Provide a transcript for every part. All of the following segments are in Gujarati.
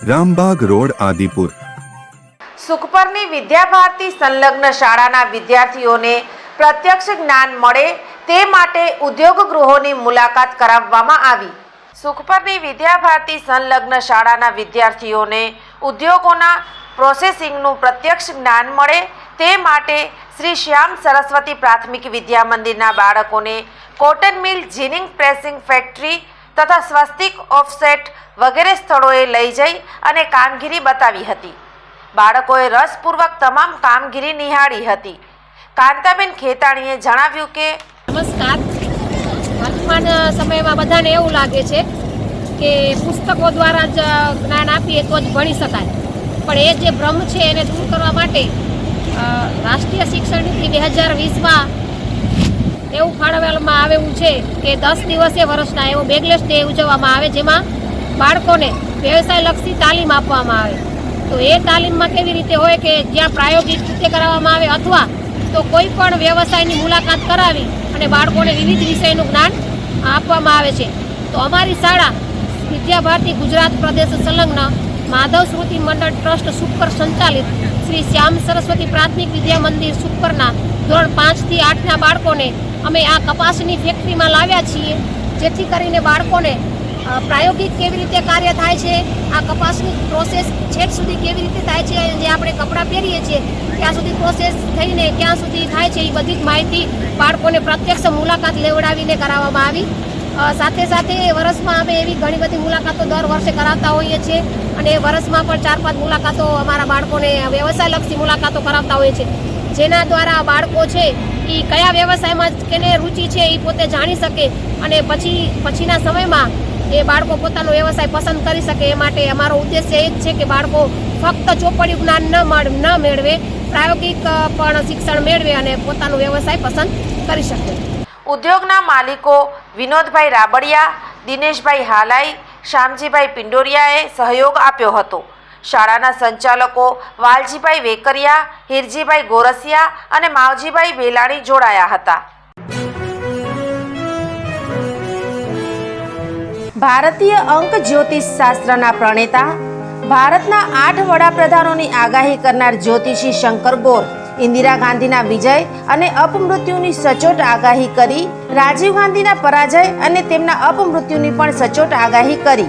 Rambagh road, Adipur. સુખપરની વિદ્યાભારતી સંલગ્ન શાળાના વિદ્યાર્થીઓને પ્રત્યક્ષ જ્ઞાન મળે તે માટે ઉદ્યોગ ગૃહોની મુલાકાત કરાવવામાં આવી. સુખપરની વિદ્યાભારતી સંલગ્ન શાળાના વિદ્યાર્થીઓને ઉદ્યોગોના પ્રોસેસિંગનું પ્રત્યક્ષ જ્ઞાન મળે તે માટે શ્રી શ્યામ સરસ્વતી પ્રાથમિક વિદ્યા મંદિરના બાળકોને cotton mill ginning pressing factory તથા સ્વસ્તિક ઓફસેટ વગેરે સ્થળોએ લઈ જઈ અને કામગીરી બતાવી હતી. બાળકોએ રસપૂર્વક તમામ કામગીરી નિહાળી હતી. કાંતાબેન ખેતાણીએ જણાવ્યું કે, નમસ્કાર. વર્તમાન સમયમાં બધાને એવું લાગે છે કે પુસ્તકો દ્વારા જ જ્ઞાન આપીએ તો જ ભણી શકાય. પણ એ જે ભ્રમ છે એને દૂર કરવા માટે રાષ્ટ્રીય શિક્ષણ નીતિ બે હજાર વીસમાં એવું ફાળવવામાં આવેલું છે કે દસ દિવસે વર્ષના એવો બેગલેસ ડે ઉજવવામાં આવે જેમાં બાળકોને વ્યવસાયલક્ષી તાલીમ આપવામાં આવે. તો એ તાલીમમાં કેવી રીતે હોય કે જ્યાં પ્રાયોગિક રીતે કરાવવામાં આવે અથવા તો કોઈ પણ વ્યવસાયની મુલાકાત કરાવી અને બાળકોને વિવિધ વિષયનું જ્ઞાન આપવામાં આવે છે. તો અમારી શાળા વિદ્યાભારતી ગુજરાત પ્રદેશ સંલગ્ન માધવ સ્મૃતિ મંડળ ટ્રસ્ટ સુપર સંચાલિત શ્રી શ્યામ સરસ્વતી પ્રાથમિક વિદ્યા મંદિર સુપરના ધોરણ પાંચથી આઠના બાળકોને અમે આ કપાસની ફેક્ટરીમાં લાવ્યા છીએ, જેથી કરીને બાળકોને પ્રાયોગિક કેવી રીતે કાર્ય થાય છે, આ કપાસની પ્રોસેસ છેક સુધી કેવી રીતે થાય છે જે આપણે કપડાં પહેરીએ છીએ, ત્યાં સુધી પ્રોસેસ થઈને ક્યાં સુધી થાય છે, એ બધી જ માહિતી બાળકોને પ્રત્યક્ષ મુલાકાત લેવડાવીને કરાવવામાં આવી. સાથે સાથે વર્ષમાં અમે એવી ઘણી બધી મુલાકાતો દર વર્ષે કરાવતા હોઈએ છીએ, અને વર્ષમાં પણ ચાર પાંચ મુલાકાતો અમારા બાળકોને વ્યવસાયલક્ષી મુલાકાતો કરાવતા હોઈએ છીએ. જેના દ્વારા બાળકો છે એ કયા વ્યવસાયમાં કેને રુચિ છે એ પોતે જાણી શકે અને પછી, પછીના સમયમાં એ બાળકો પોતાનો વ્યવસાય પસંદ કરી શકે એ માટે અમારો ઉદ્દેશ્ય એ જ છે કે બાળકો ફક્ત ચોપડિયું જ્ઞાન ન ન મેળવે, પ્રાયોગિક પણ શિક્ષણ મેળવે અને પોતાનો વ્યવસાય પસંદ કરી શકે. ઉદ્યોગના માલિકો વિનોદભાઈ રાબડિયા, દિનેશભાઈ હાલાઈ, શ્યામજીભાઈ પિંડોરિયાએ સહયોગ આપ્યો હતો. શાળાના સંચાલકો વાલજીભાઈ વેકરિયા, હિરજીભાઈ ગોરસિયા અને માવજીભાઈ વેલાણી જોડાયા હતા. ભારતીય અંક જ્યોતિષ શાસ્ત્રના પ્રણેતા, ભારતના આઠ વડાપ્રધાનોની આગાહી કરનાર જ્યોતિષી શંકર ગોર, ઇન્દિરા ગાંધીના વિજય અને અપમૃત્યુની સચોટ આગાહી કરી, રાજીવ ગાંધીના પરાજય અને તેમના અપમૃત્યુની પણ સચોટ આગાહી કરી.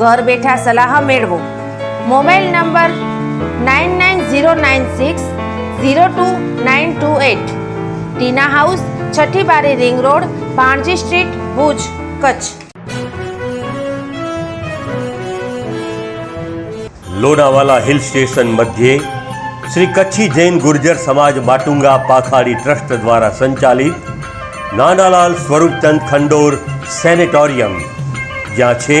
ઘર બેઠા સલાહ મેળવો. Mobile number nine nine zero nine six zero two nine two eight Tina house છઠ્ઠી બારી ring road Bhanji street, Bhuj, Kutch. Lonavala hill station મધ્યે શ્રી કચ્છી જૈન ગુર્જર સમાજ માટુંગા પાખાડી ટ્રસ્ટ દ્વારા સંચાલિત નાનાલાલ સ્વરૂપચંદ ખંડોર સેનેટોરિયમ, જ્યાં છે